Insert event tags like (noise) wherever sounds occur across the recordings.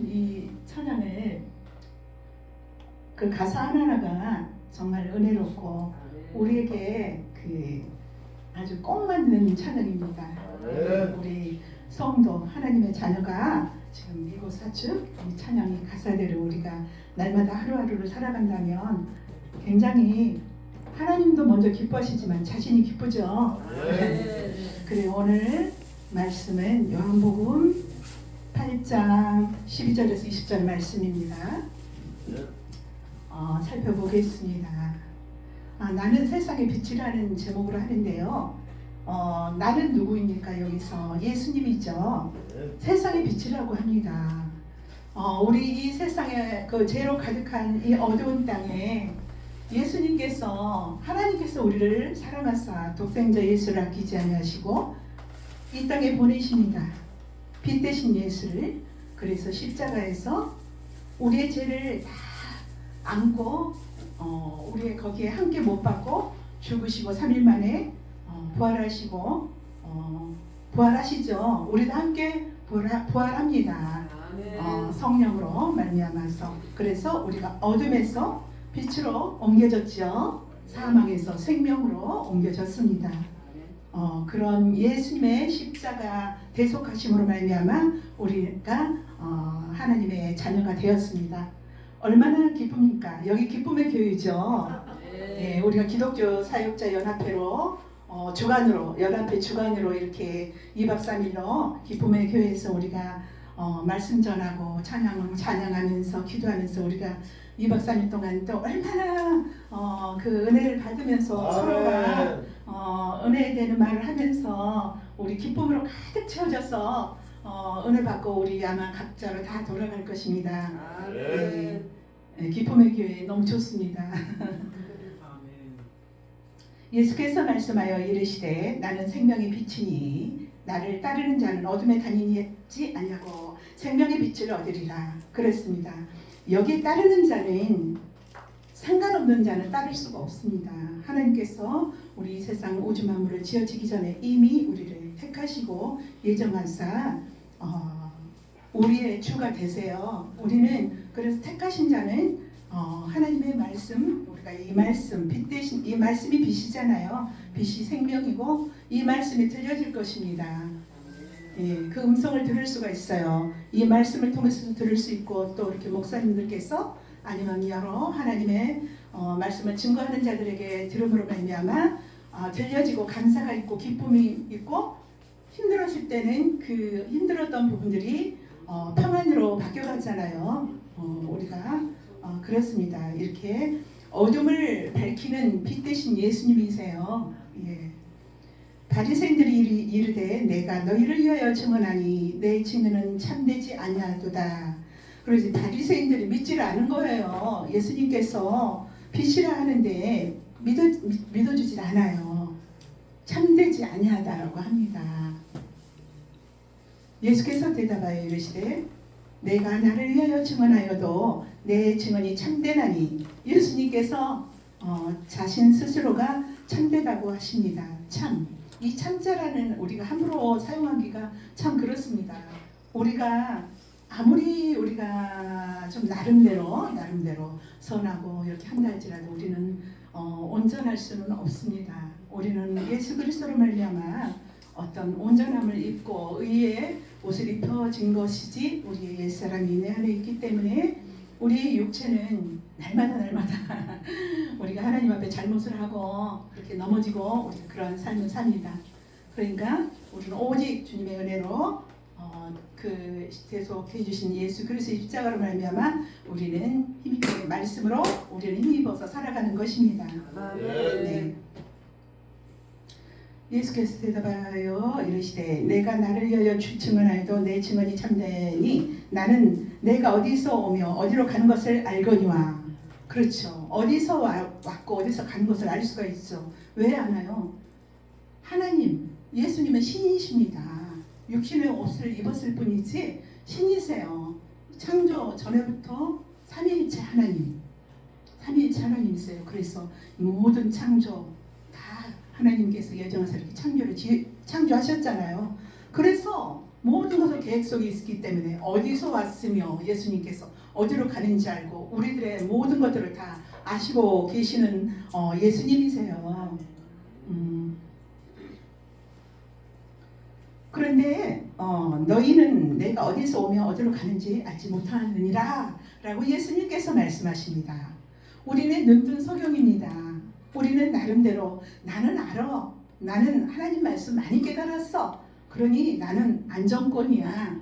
이 찬양을 그 가사 하나하나가 정말 은혜롭고 우리에게 그 아주 꼭 맞는 찬양입니다. 우리 성도 하나님의 자녀가 지금 이곳 사축 이 찬양이 가사대로 우리가 날마다 하루하루를 살아간다면 굉장히 하나님도 먼저 기뻐하시지만 자신이 기쁘죠. 네. 그래 오늘 말씀은 요한복음 8장 12절에서 20절 말씀입니다. 네. 어, 살펴보겠습니다. 아, 나는 세상의 빛이라는 제목으로 하는데요. 어, 나는 누구입니까? 여기서 예수님이죠. 네. 세상의 빛이라고 합니다. 어, 우리 이 세상에 그 죄로 가득한 이 어두운 땅에 예수님께서 하나님께서 우리를 사랑하사 독생자 예수를 아끼지 아니하시고 이 땅에 보내십니다. 빛 대신 예수를 그래서 십자가에서 우리의 죄를 다 안고 어, 우리 거기에 함께 못 받고 죽으시고 3일 만에 어, 부활하시고 어, 부활하시죠. 우리도 함께 부활, 부활합니다. 어, 성령으로 말미암아서 그래서 우리가 어둠에서 빛으로 옮겨졌죠. 사망에서 생명으로 옮겨졌습니다. 어, 그런 예수님의 십자가 대속하심으로 말미암아 우리가 어, 하나님의 자녀가 되었습니다. 얼마나 기쁩니까? 여기 기쁨의 교회죠. 네, 우리가 기독교 사역자 연합회로 어, 주간으로 연합회 주간으로 이렇게 2박 3일로 기쁨의 교회에서 우리가 어, 말씀 전하고 찬양 찬양하면서 기도하면서 우리가 2박 3일 동안 또 얼마나 어, 그 은혜를 받으면서 서로가 아멘. 어, 은혜 되는 말을 하면서 우리 기쁨으로 가득 채워져서 어, 은혜 받고 우리 아마 각자로 다 돌아갈 것입니다. 네, 네, 기쁨의 교회 너무 좋습니다. (laughs) 예수께서 말씀하여 이르시되 나는 생명의 빛이니 나를 따르는 자는 어둠에 다니지 아니하고 생명의 빛을 얻으리라 그랬습니다. 여기 따르는 자는 상관없는 자는 따를 수가 없습니다. 하나님께서 우리 이 세상 우주 만물을 지어지기 전에 이미 우리를 택하시고 예정하사 어, 우리의 주가 되세요. 우리는 그래서 택하신 자는 어, 하나님의 말씀 우리가 이 말씀 빛 대신 이 말씀이 빛이잖아요. 빛이 생명이고 이 말씀이 들려질 것입니다. 예, 그 음성을 들을 수가 있어요. 이 말씀을 통해서도 들을 수 있고 또 이렇게 목사님들께서 아니면 여러 하나님의 어, 말씀을 증거하는 자들에게 들음으로 말미암아 어, 들려지고 감사가 있고 기쁨이 있고 힘들었을 때는 그 힘들었던 부분들이 어, 평안으로 바뀌어가잖아요. 어, 우리가 어, 그렇습니다. 이렇게 어둠을 밝히는 빛 대신 예수님이세요. 예. 바리새인들이 이르- 이르되 내가 너희를 위하여 증언하니 내 증언은 참되지 아니하도다. 그러지 바리새인들이 믿지를 않은 거예요. 예수님께서 빛이라 하는데 믿어 믿- 믿어주질 않아요. 참되지 아니하다라고 합니다. 예수께서 대답하여 이르시되 내가 나를 위하여 증언하여도 내 증언이 참되나니 예수님께서 어, 자신 스스로가 참되다고 하십니다. 참. 이 참자라는 우리가 함부로 사용하기가 참 그렇습니다. 우리가 아무리 우리가 좀 나름대로 나름대로 선하고 이렇게 한다 할지라도 우리는 어, 온전할 수는 없습니다. 우리는 예수 그리스도로 말미암아 어떤 온전함을 입고 의의 옷을 입혀진 것이지 우리의 옛사람이 내 안에 있기 때문에 우리의 육체는 날마다 날마다 (laughs) 우리가 하나님 앞에 잘못을 하고 그렇게 넘어지고 우리가 그런 삶을 삽니다. 그러니까 우리는 오직 주님의 은혜로 어, 그 대속해 주신 예수 그리스도의 십자가로 말미암아 우리는 힘있게 말씀으로 우리는 힘입어서 살아가는 것입니다. 네. 예수께서 대답하여 이르시되 내가 나를 위하여 주 증언하여도 내 증언이 참되니 나는 내가 어디서 오며 어디로 가는 것을 알거니와. 그렇죠. 어디서 와- 왔고 어디서 간 것을 알 수가 있죠. 왜 아나요? 하나님 예수님은 신이십니다 육신의 옷을 입었을 뿐이지 신이세요 창조 전에부터 삼위일체 하나님 삼위일체 하나님이세요 그래서 이 모든 창조 다 하나님께서 예정하서 이렇게 창조를 지, 창조하셨잖아요. 그래서 모든 것을 계획 속에 있기 때문에 어디서 왔으며 예수님께서 어디로 가는지 알고 우리들의 모든 것들을 다 아시고 계시는 어, 예수님이세요. 그런데 어, 너희는 내가 어디서 오며 어디로 가는지 알지 못하느니라 라고 예수님께서 말씀하십니다. 우리는 눈뜬 소경입니다. 우리는 나름대로 나는 알아. 나는 하나님 말씀 많이 깨달았어. 그러니 나는 안정권이야.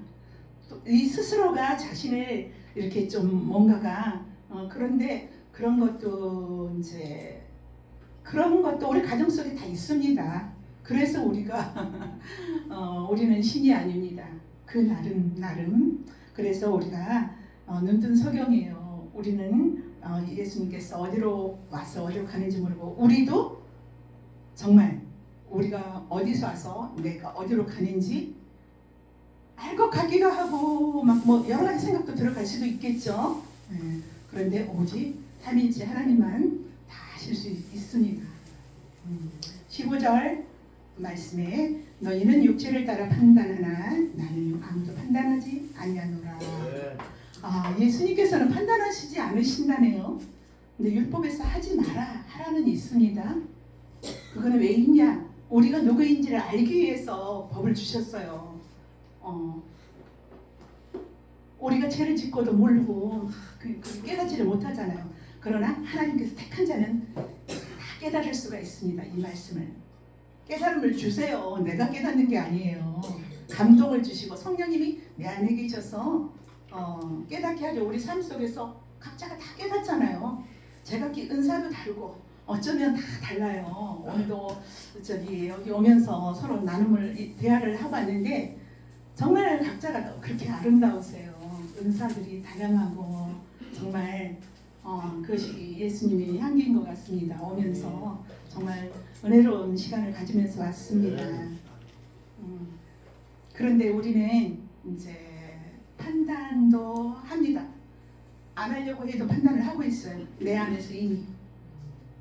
또이 스스로가 자신을 이렇게 좀 뭔가가 어, 그런데 그런 것도 이제 그런 것도 우리 가정 속에 다 있습니다. 그래서 우리가 (laughs) 어, 우리는 신이 아닙니다. 그 나름 나름 그래서 우리가 어, 눈뜬 소경이에요. 우리는 어, 예수님께서 어디로 와서 어디로 가는지 모르고 우리도 정말 우리가 어디서 와서 내가 어디로 가는지 알고 가기도 하고 막 뭐 여러 가지 생각도 들어갈 수도 있겠죠. 예, 그런데 오직 삼일째 하나님만 다 하실 수 있- 있습니다. 음, 15절 말씀에 너희는 육체를 따라 판단하나 나는 아무도 판단하지 아니하노라. 네. 아, 예수님께서는 판단하시지 않으신다네요. 근데 율법에서 하지 마라 하라는 있습니다. 그거는 왜 있냐? 우리가 누구인지를 알기 위해서 법을 주셨어요. 어, 우리가 죄를 짓고도 모르고 깨닫지를 못하잖아요. 그러나 하나님께서 택한 자는 다 깨달을 수가 있습니다. 이 말씀을 깨달음을 주세요. 내가 깨닫는 게 아니에요. 감동을 주시고 성령님이 내 안에 계셔서 어, 깨닫게 하죠. 우리 삶 속에서 각자가 다 깨닫잖아요. 제각기 은사도 다르고 어쩌면 다 달라요. 오늘도 저기 여기 오면서 서로 나눔을 이- 대화를 왔는데 정말 각자가 그렇게 아름다우세요. 은사들이 다양하고 정말 어, 그것이 예수님의 향기인 것 같습니다. 오면서 정말 은혜로운 시간을 가지면서 왔습니다. 음, 그런데 우리는 이제 판단도 합니다. 안 하려고 해도 판단을 하고 있어요. 내 안에서 이미.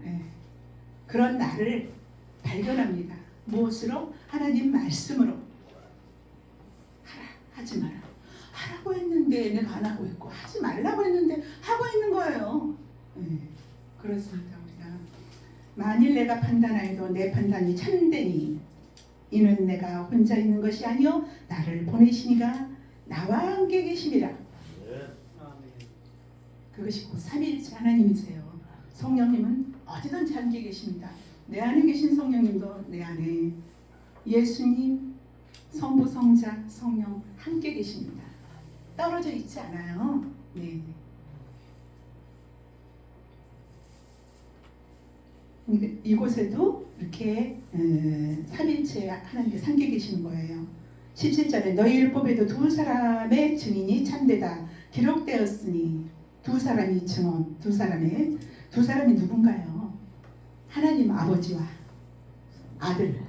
예. 그런 나를 발견합니다. 무엇으로? 하나님 말씀으로. 하라, 하지 마라. 하라고 했는데 내가 안 하고 있고, 하지 말라고 했는데 하고 있는 거예요. 예. 그렇습니다, 우리가. 만일 내가 판단하여도 내 판단이 참되니 이는 내가 혼자 있는 것이 아니요 나를 보내시니가 나와 함께. 네. 그것이 곧 삼일째 하나님이세요. 성령님은 어디든지 함께 계십니다. 내 안에 계신 성령님도 내 안에 예수님, 성부, 성자, 성령 함께 계십니다. 떨어져 있지 않아요. 네. 이- 이곳에도 이렇게 에, 삼일체 하나님께서 함께 계시는 거예요. 17절에 너희 율법에도 두 사람의 증인이 참되다 기록되었으니 두 사람이 증언, 두 사람의 두 사람이 누군가요? 하나님 아버지와 아들.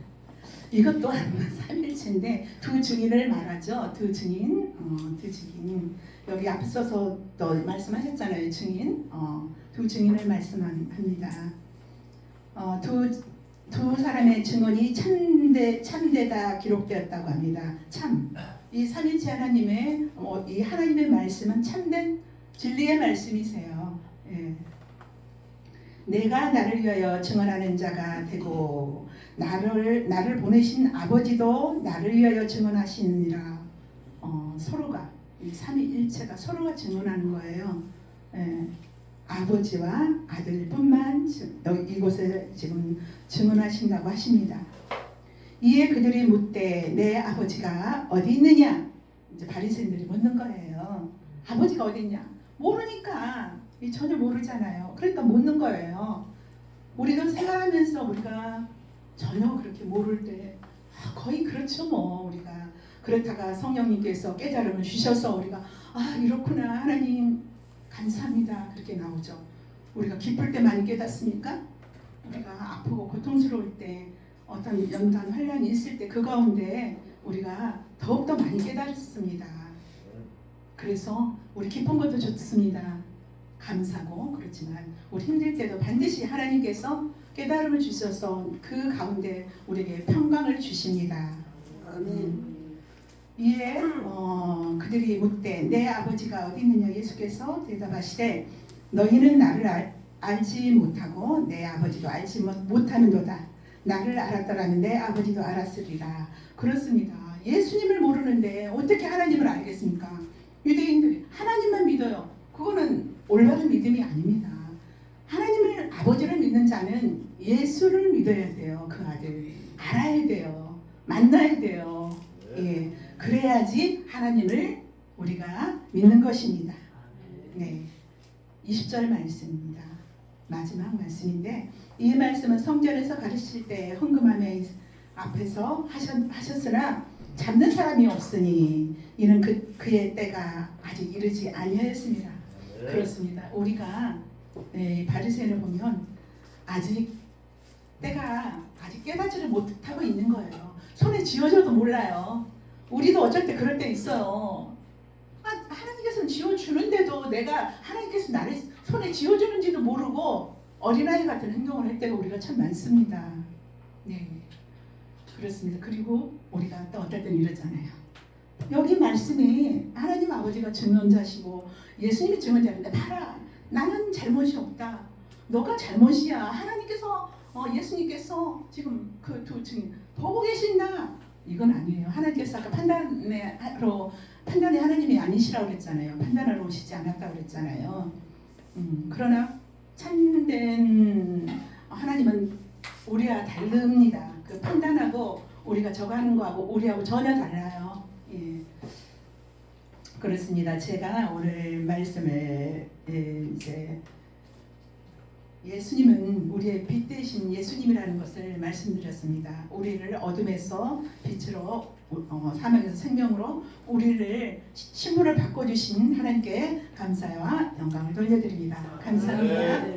이것 또한 삼일체인데 두 증인을 말하죠. 두 증인, 어, 두 증인. 여기 앞서서 또 말씀하셨잖아요. 증인, 어, 두 증인을 말씀합니다. 어, 두, 두 사람의 증언이 참되, 참되다 기록되었다고 합니다. 참. 이 삼일체 하나님의 어, 이 하나님의 말씀은 참된 진리의 말씀이세요. 예. 내가 나를 위하여 증언하는 자가 되고 나를 나를 보내신 아버지도 나를 위하여 증언하시느니라. 어, 서로가 이 삼위일체가 서로가 증언하는 거예요. 예. 아버지와 아들뿐만 이곳에 지금 증언하신다고 하십니다. 이에 그들이 묻되 내 아버지가 어디 있느냐? 이제 바리새인들이 묻는 거예요. 아버지가 어디 있냐? 모르니까 이 전혀 모르잖아요. 그러니까 묻는 거예요. 우리도 생활하면서 우리가 전혀 그렇게 모를 때 아, 거의 그렇죠 뭐 우리가 그렇다가 성령님께서 깨달음을 주셔서 우리가 아 이렇구나 하나님 감사합니다 그렇게 나오죠. 우리가 기쁠 때 많이 깨닫습니까? 우리가 아프고 고통스러울 때 어떤 연단 환란이 있을 때 그 가운데 우리가 더욱더 많이 깨달습니다. 그래서 우리 기쁜 것도 좋습니다. 감사고 그렇지만 우리 힘들 때도 반드시 하나님께서 깨달음을 주셔서 그 가운데 우리에게 평강을 주십니다. 아멘. 이에 어, 그들이 묻되 내 아버지가 어디 있느냐? 예수께서 대답하시되 너희는 나를 알, 알지 못하고 내 아버지도 알지 못- 못하는도다. 나를 알았더라면 내 아버지도 알았으리라. 그렇습니다. 예수님을 모르는데 어떻게 하나님을 알겠습니까 유대인들이 하나님만 믿어요 그거는 올바른 믿음이 아닙니다 하나님을 아버지를 믿는 자는 예수를 믿어야 돼요 그 아들 알아야 돼요 만나야 돼요 예, 그래야지 하나님을 우리가 믿는 것입니다. 네, 20절 말씀입니다. 마지막 말씀인데 이 말씀은 성전에서 가르칠 때 헌금함에 앞에서 하셨, 하셨으나 잡는 사람이 없으니 이는 그, 그의 때가 아직 이르지 아니하였습니다. 그렇습니다. 우리가 네, 바리새인을 보면 아직 때가 아직 깨닫지를 못하고 있는 거예요. 손에 쥐어줘도 몰라요. 우리도 어쩔 때 그럴 때 있어요. 아, 하나님께서는 쥐어주는데도 내가 하나님께서 나를 손에 쥐어주는지도 모르고 어린아이 같은 행동을 할 때가 우리가 참 많습니다. 네. 그렇습니다. 그리고 우리가 또 어떨 때는 이러잖아요. 여기 말씀에 하나님 아버지가 증언자시고 예수님이 증언자인데 봐라 나는 잘못이 없다. 너가 잘못이야. 하나님께서 어, 예수님께서 지금 그 두 증인 보고 계신다. 이건 아니에요. 하나님께서 아까 판단으로 판단이 하나님이 아니시라고 그랬잖아요. 판단하러 오시지 않았다고 그랬잖아요. 음, 그러나 참된 하나님은 우리와 다릅니다. 그 판단하고 우리가 저거 하는 거하고 우리하고 전혀 달라요. 예. 그렇습니다. 제가 오늘 말씀을 예, 이제 예수님은 우리의 빛 대신 예수님이라는 것을 말씀드렸습니다. 우리를 어둠에서 빛으로 어, 사망에서 생명으로 우리를 신분을 바꿔주신 하나님께 감사와 영광을 돌려드립니다. 감사합니다. 네.